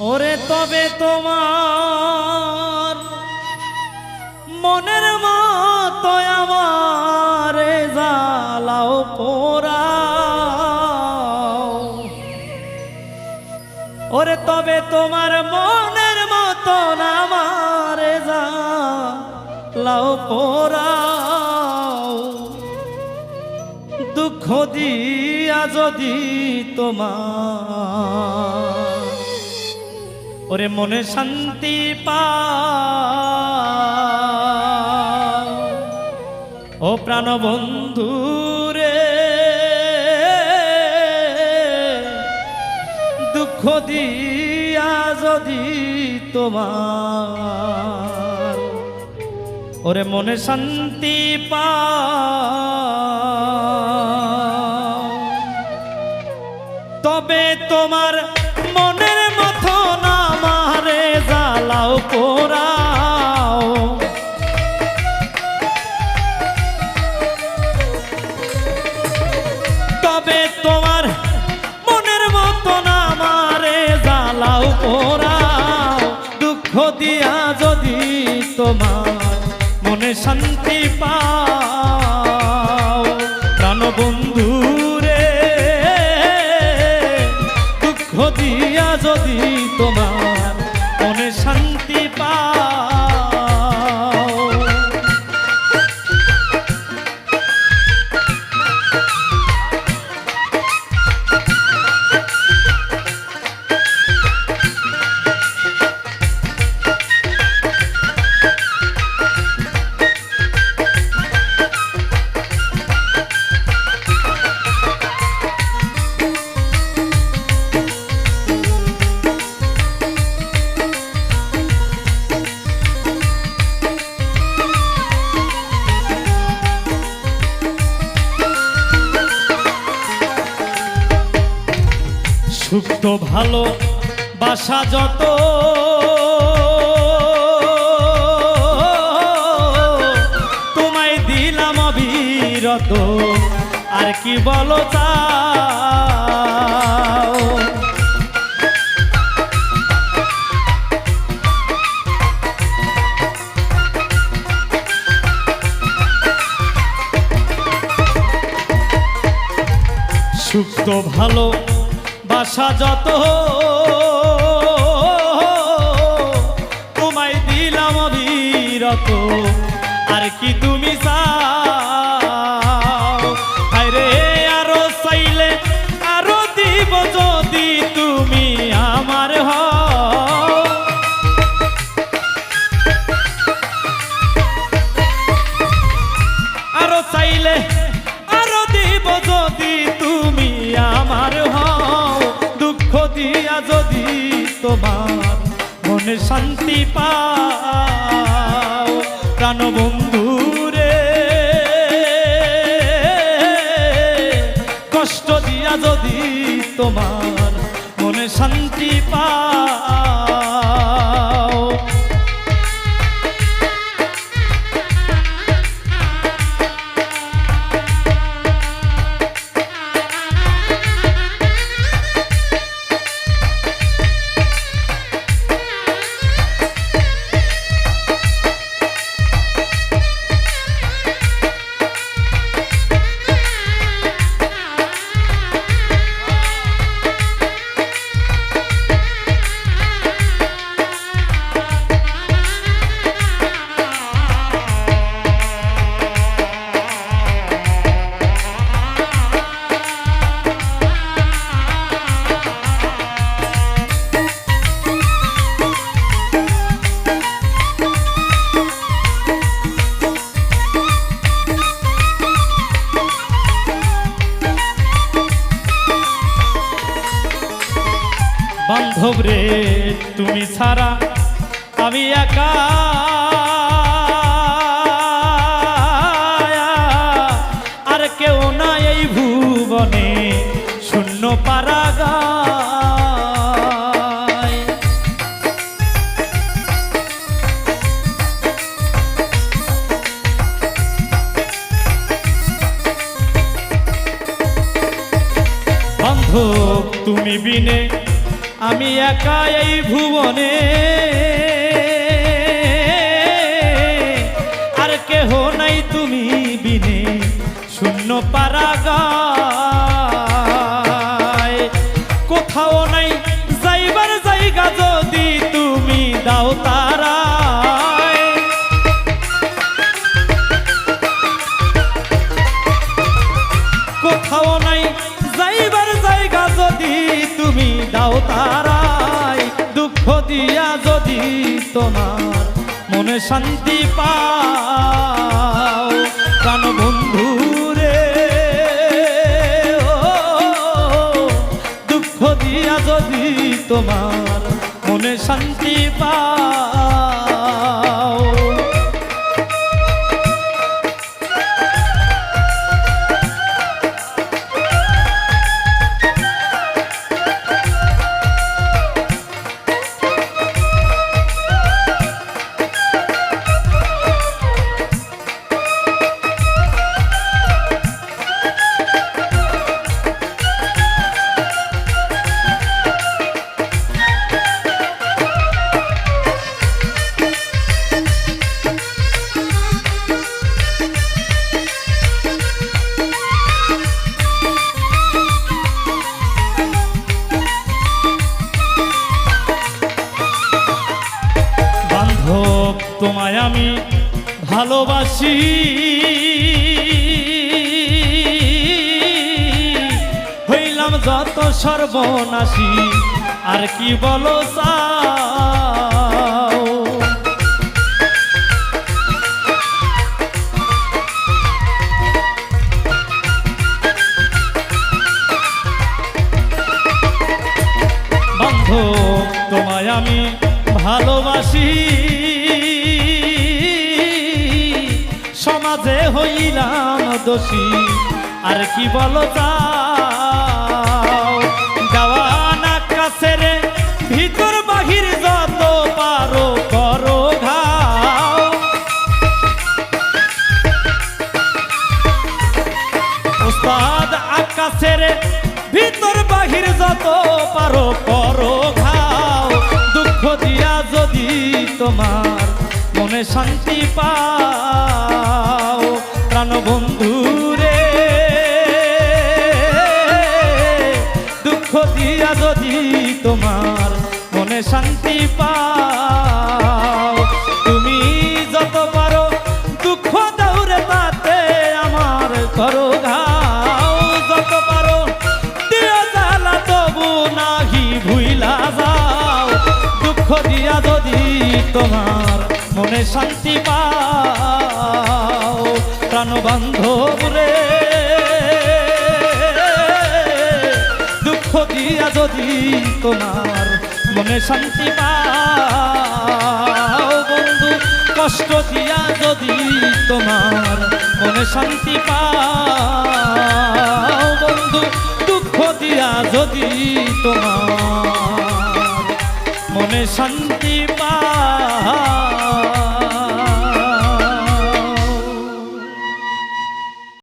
ওরে তবে তোমার মনের মতো আমার জালাও পোরা ওরে তবে তোমার মনের মতো আমার জালাও পোরা দুঃখ দিয়া যদি তোমার ওরে মনে শান্তি পা ও প্রাণ বন্ধু রে, দুঃখ দিয়া যদি তোমার, ওরে মনে শান্তি পা তবে তোমার শান্তি পাও সুপ্ত ভালো বাসা যত। তোমায় দিলাম অবিরত আর কি বলো তা ভালো বাসা যত তোমায় দিলাম অবিরত আর কি তুমি দিয়া যদি তোমার মনে শান্তি পাও প্রাণ বন্ধু রে কষ্ট দিয়া যদি তোমার মনে শান্তি পাও তুমি ছাড়া আমি একা। আর কেউ না এই ভুবনে শূন্য পারাগায়। তুমি বিনে আমি একা এই ভুবনে। আর কেহ নাই তুমি বিনে, শূন্য পারাগায়। কোথাও নাই যাইবার জায়গা যদি তুমি দাও তারায়। কোথাও তারাই দুঃখ দিয়া যদি তোমার মনে শান্তি পাও। কান বন্ধু রে দুঃখ দিয়া যদি তোমার মনে শান্তি পাও। আমি ভালোবাসি। হইলাম যত সর্বনাশী আর কি বলো বন্ধ তোমায় আমি ভালোবাসি। সমাজে হইলাম দোষী। আর কি বলো যাও দেওয়ানা কাছের ভিতর বাহির যত পারো করো ঘাও। ওস্তাদ আকাশের ভিতর বাহির যত পারো করো ঘাও। দুঃখ দিয়া যদি তোমার মনে শান্তি পাও তোমার মনে শান্তি পাও প্রাণ বান্ধব রে। দুঃখ দিয়া যদি তোমার মনে শান্তি পাও, বন্ধু, কষ্ট দিয়া যদি তোমার মনে শান্তি পাও, বন্ধু, দুঃখ দিয়া যদি তোমার মনে শান্তি